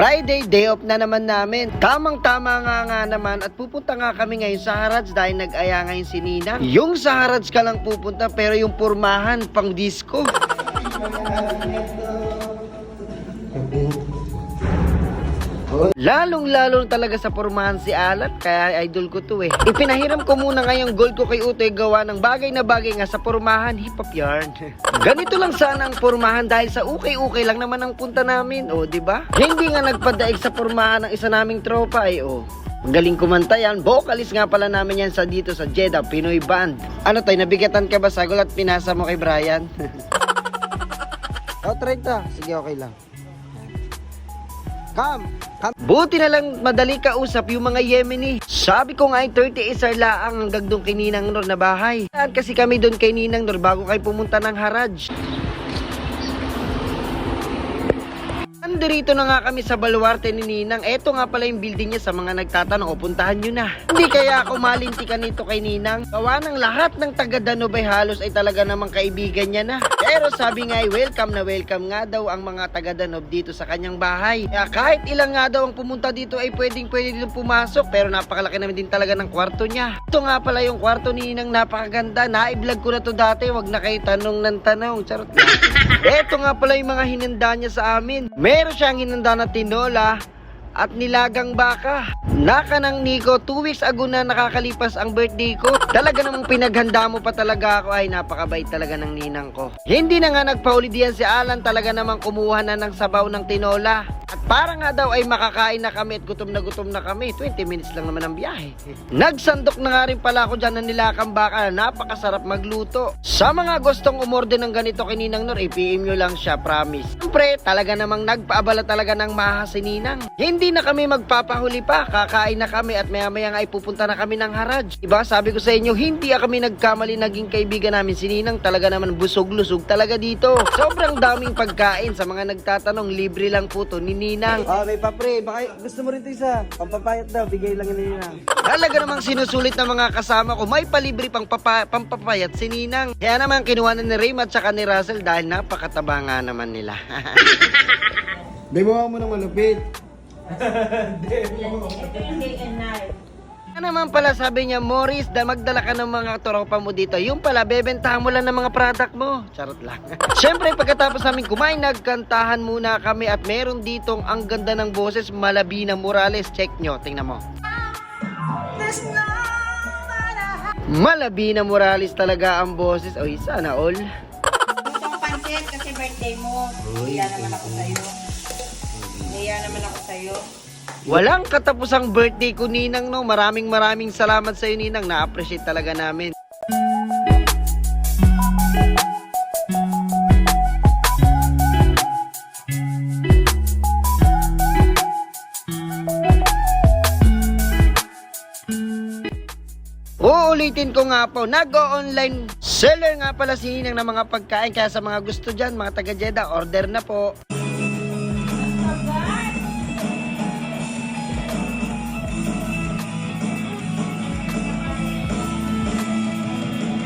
Friday, day off na naman namin. Tamang-tama nga nga naman at pupunta nga kami ngayon sa Harads dahil nag-aya ngayon si Nina. Yung sa Harads ka lang pupunta pero yung purmahan pang disco. Lalong-lalo talaga sa pormahan si Alat, kaya idol ko to eh. Ipinahiram ko muna ngayong gold ko kay Utoy gawa ng bagay na bagay nga sa pormahan, hip hop yarn. Ganito lang sana ang pormahan dahil sa ukay-ukay lang naman ang punta namin, oh, di ba? Hindi nga nagpadaig sa pormahan ng isa naming tropa ay oh. Ang galing kumanta yan. Vocalist nga pala namin yan sa dito sa Jeddah, Pinoy Band. Ano tayo, nabigatan ka ba sa gulat pinasa mo kay Brian? oh, 30. Sige, okay lang. Come, come. Buti na lang madali kausap yung mga Yemeni. Sabi ko nga ay 30 isar laang hanggang doon kay Ninang Nor na bahay. Saan kasi kami doon kay Ninang Nor bago kayo pumunta ng Haraj. Andirito na nga kami sa baluarte ni Ninang. Eto nga pala yung building niya sa mga nagtatanong. O, puntahan nyo na. Hindi kaya ako malintikan nito kay Ninang. Gawa ng lahat ng taga Danubay halos ay talaga namang kaibigan niya na. Pero sabi nga ay welcome na welcome nga daw ang mga taga Danob dito sa kanyang bahay. Kaya kahit ilang nga daw ang pumunta dito ay pwedeng pwede dito pumasok. Pero napakalaki naman din talaga ng kwarto niya. Ito nga pala yung kwarto ni Ninang napakaganda. Na-vlog ko na to dati. Wag na kayo tanong ng tanong. Charot lang. Eto nga pala yung mga hinanda niya sa amin. Meron siyang hinanda na tinola at nilagang baka. Naka ng Nico, 2 weeks ago na nakakalipas ang birthday ko. Talaga namang pinaghanda mo pa talaga ako. Ay, napakabait talaga ng ninang ko. Hindi na nga nagpauli diyan si Alan. Talaga namang kumuha na ng sabaw ng tinola. At para nga daw ay makakain na kami at gutom na gutom na kami. 20 minutes lang naman ang biyahe. Nagsandok na nga rin pala ako dyan ng nilakang baka na napakasarap magluto. Sa mga gustong umorde ng ganito kay Ninang Nor, i-PM nyo lang siya, promise. Siyempre, talaga namang nagpaabala talaga ng maha si Ninang. Hindi na kami magpapahuli pa, kakain na kami at maya maya nga ay pupunta na kami ng Haraj. Diba, sabi ko sa inyo, hindi kami nagkamali naging kaibigan namin si Ninang. Talaga naman busog-lusog talaga dito. Sobrang daming pagkain sa mga nagtatanong, libre lang po to ni Ninang. Ah, may papre. Baka gusto mo rin ito isa. Pampapayat daw. Bigay lang yun na. Talaga namang sinusulit ng mga kasama ko, may palibre pang papa, pampapayat si Ninang. Kaya naman kinuha na ni Raym at saka ni Russell dahil napakataba nga naman nila. Demohan mo ng malupit. Ano naman pala sabi niya, Morris, da magdala ka ng mga tropa mo dito. Yung pala, bebentahan mo lang ng mga product mo. Charot lang. Siyempre, pagkatapos namin kumain, nagkantahan muna kami at meron ditong ang ganda ng boses, Malabina Morales. Check nyo, tingnan mo. Malabina Morales talaga ang boses. Oy, sana all. Itong pansit kasi birthday mo. Hiya naman ako sa'yo. Hiya naman ako sa'yo. Walang katapusang birthday ko, Ninang, no? Maraming maraming salamat sa iyo, Ninang. Na-appreciate talaga namin. Uulitin ko nga po, nag-online seller nga pala si Ninang ng mga pagkain. Kaya sa mga gusto dyan, mga taga Jeddah, order na po.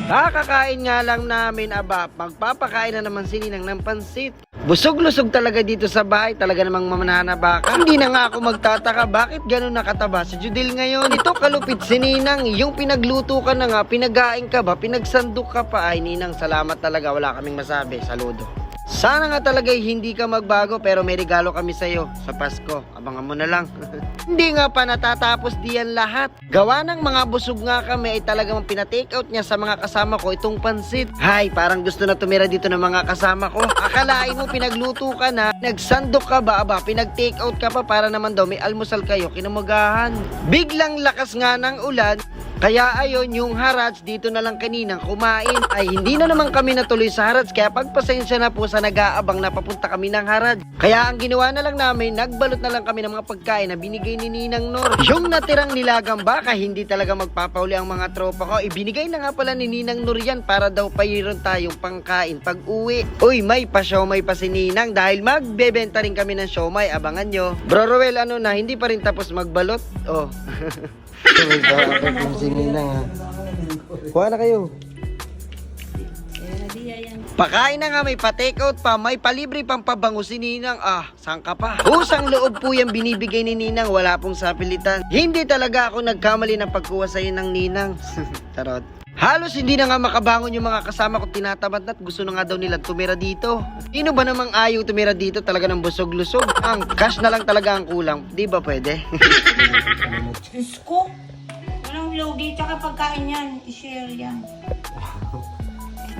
Kakakain nga lang namin, aba, magpapakain na naman si Ninang ng pansit. Busog-lusog talaga dito sa bahay, talaga namang mamanahan na baka. Hindi na nga ako magtataka, bakit ganun nakataba si Judil ngayon? Ito kalupit si Ninang, yung pinagluto ka na nga, pinagain ka ba, pinagsandok ka pa. Ay Ninang, salamat talaga, wala kaming masabi, saludo. Sana nga talaga hindi ka magbago pero may regalo kami sa'yo sa Pasko. Abangan mo na lang. hindi nga pa natatapos diyan lahat. Gawa ng mga busog nga kami ay talagang pinatake out niya sa mga kasama ko itong pansit. Hay, parang gusto na tumira dito ng mga kasama ko. Akalain mo pinagluto ka na, nagsandok ka ba aba, pinag-take out ka pa para naman daw may almusal kayo kinamagahan. Biglang lakas nga ng ulan, kaya ayon yung Harats dito na lang kaninang kumain. Ay hindi na naman kami natuloy sa Harats kaya pagpasensya na po sa nag-aabang na papunta kami ng Harats. Kaya ang ginawa na lang namin, nagbalot na lang kami ng mga pagkain na binigay ni Ninang Nor. Yung natirang nilagang baka hindi talaga magpapauli ang mga tropa ko. Ibinigay na nga pala ni Ninang Nor yan para daw payiron tayong pangkain pag uwi. Uy, may pa siomay pa si Ninang dahil magbebenta rin kami ng siomay. Abangan nyo. Bro Roel, ano na, hindi pa rin tapos magbalot? Oh. May papre yung si Ninang ha. Kuha na kayo. Na. Pakain na nga, may pa-take out pa, may palibre pang pabango si Ninang. Ah, saan ka pa? Usang loob po yung binibigay ni Ninang, wala pong sapilitan. Hindi talaga ako nagkamali ng pagkuha sa'yo ng Ninang. Tarot. Halos hindi na nga makabangon yung mga kasama ko tinatamad at gusto na nga daw nila tumira dito. Sino ba namang ayaw tumira dito talaga ng busog-lusog? Ang cash na lang talaga ang kulang. Di ba pwede? Diyos ko. Walang logi, tsaka pagkain yan. I-share yan.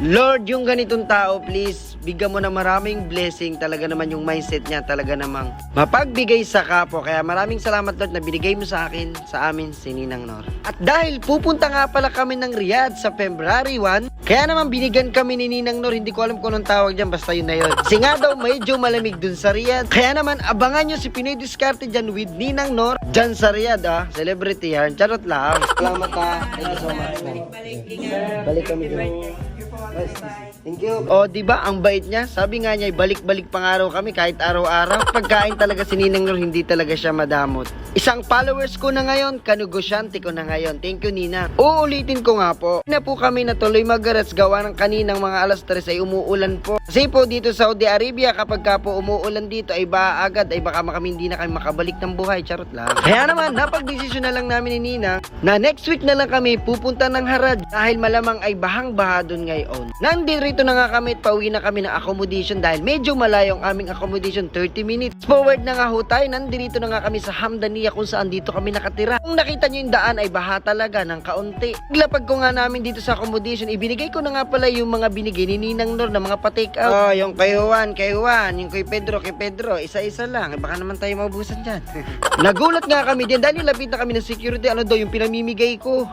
Lord, yung ganitong tao, please, bigyan mo na maraming blessing. Talaga naman yung mindset niya, talaga namang mapagbigay sa kapo. Kaya maraming salamat, Lord, na binigay mo sa akin, sa amin, si Ninang Nor. At dahil pupunta nga pala kami ng Riyadh sa February 1, kaya naman binigyan kami ni Ninang Nor. Hindi ko alam kung anong tawag dyan, basta yun na yun. Kasi nga daw, medyo malamig dun sa Riyadh. Kaya naman, abangan nyo si Pinoy Discarte dyan with Ninang Nor, dyan sa Riyadh, ah. Celebrity yan. Charot lang. Salamat, ah. Thank you so much. Balik lingan. Balik kami dyan. Thank you. O, di ba ang bait niya? Sabi nga niya, balik-balik pang araw kami kahit araw-araw. Pagkain talaga si Ninang Nor, hindi talaga siya madamot. Isang followers ko na ngayon, kanugosyante ko na ngayon. Thank you, Nina. Uulitin ko nga po. Na po kami natuloy mag-rats gawa ng kaninang mga alas 3 ay umuulan po. Kasi po dito sa Saudi Arabia, kapag ka po umuulan dito ay ba agad ay baka kami hindi na kami makabalik ng buhay. Charot lang. Kaya naman, napag-desisyon na lang namin ni Nina na next week na lang kami pupunta ng Harad dahil malamang ay bahang-baha doon ngayon. Nandito na nga kami at pauwi na kami ng accommodation dahil medyo malayo ang aming accommodation, 30 minutes. Forward na nga ho tayo, nandito na nga kami sa Hamdaniya kung saan dito kami nakatira. Kung nakita nyo yung daan ay baha talaga ng kaunti. Paglapag ko nga namin dito sa accommodation, ibinigay ko na nga pala yung mga binigay ni Ninang Nor na mga pa-take out. Oh, yung kay Juan, kay Juan, yung kay Pedro, kay Pedro, isa-isa lang. Baka naman tayo maubusan dyan. Nagulat nga kami din dahil nilapit na kami ng security. Ano daw yung pinamimigay ko?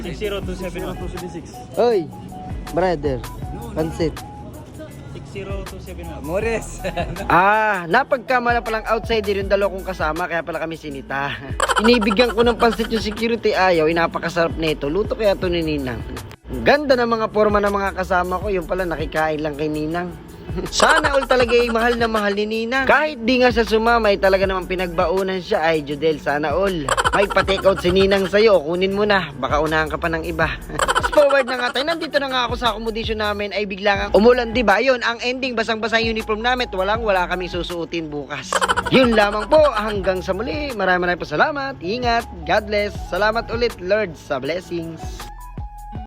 6027 Oy, brother, pansit. 6027 Amores. Ah, napagkamala palang outsider yung dalawa kong kasama, kaya pala kami sinita. Inibigyan ko ng pansit yung security ayaw, inapakasarap nito. Luto kaya to ni Ninang. Ang Ganda ng mga forma ng mga kasama ko, yung pala nakikain lang kay Ninang. Sana all talaga ay mahal na mahal ni Ninang. Kahit di nga sa sumama, ay talaga namang pinagbaunan siya. Ay, Judel, sana all. May pa-take out si Ninang sa'yo, kunin mo na. Baka unahan ka pa ng iba. Forward na nga tayo. Nandito na nga ako sa accommodation namin ay bigla nga umulan, di ba? Yun, ang ending, basang-basa uniform namin. Walang wala kaming susuotin bukas. Yun lamang po. Hanggang sa muli. Maraming maraming salamat. Ingat. God bless. Salamat ulit, Lord, sa blessings.